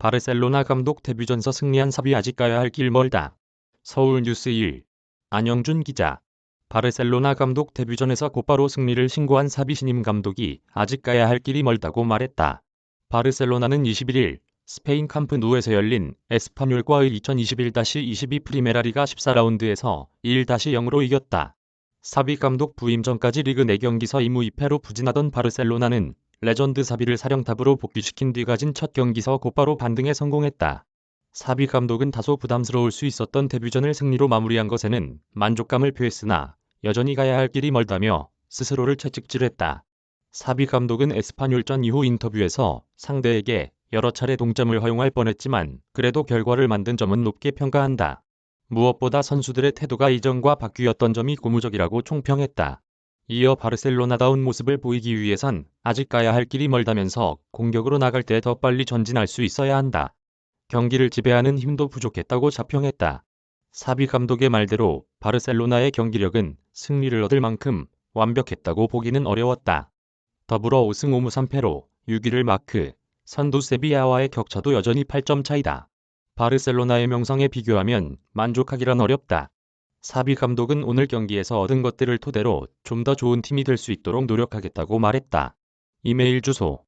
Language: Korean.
바르셀로나 감독 데뷔전서 승리한 사비 아직 가야 할 길 멀다. 서울 뉴스 1 안영준 기자 바르셀로나 감독 데뷔전에서 곧바로 승리를 신고한 사비 신임 감독이 아직 가야 할 길이 멀다고 말했다. 바르셀로나는 21일 스페인 캠프 누에서 열린 에스파뇰과의 2021-22 프리메라리가 14라운드에서 1-0으로 이겼다. 사비 감독 부임 전까지 리그 4경기서 2무 2패로 부진하던 바르셀로나는 레전드 사비를 사령탑으로 복귀시킨 뒤 가진 첫 경기서 곧바로 반등에 성공했다. 사비 감독은 다소 부담스러울 수 있었던 데뷔전을 승리로 마무리한 것에는 만족감을 표했으나 여전히 가야 할 길이 멀다며 스스로를 채찍질했다. 사비 감독은 에스파뇰전 이후 인터뷰에서 상대에게 여러 차례 동점을 허용할 뻔했지만 그래도 결과를 만든 점은 높게 평가한다. 무엇보다 선수들의 태도가 이전과 바뀌었던 점이 고무적이라고 총평했다. 이어 바르셀로나다운 모습을 보이기 위해선 아직 가야 할 길이 멀다면서 공격으로 나갈 때 더 빨리 전진할 수 있어야 한다. 경기를 지배하는 힘도 부족했다고 자평했다. 사비 감독의 말대로 바르셀로나의 경기력은 승리를 얻을 만큼 완벽했다고 보기는 어려웠다. 더불어 5승 5무 3패로 6위를 마크, 선두 세비야와의 격차도 여전히 8점 차이다. 바르셀로나의 명성에 비교하면 만족하기란 어렵다. 사비 감독은 오늘 경기에서 얻은 것들을 토대로 좀 더 좋은 팀이 될 수 있도록 노력하겠다고 말했다. 이메일 주소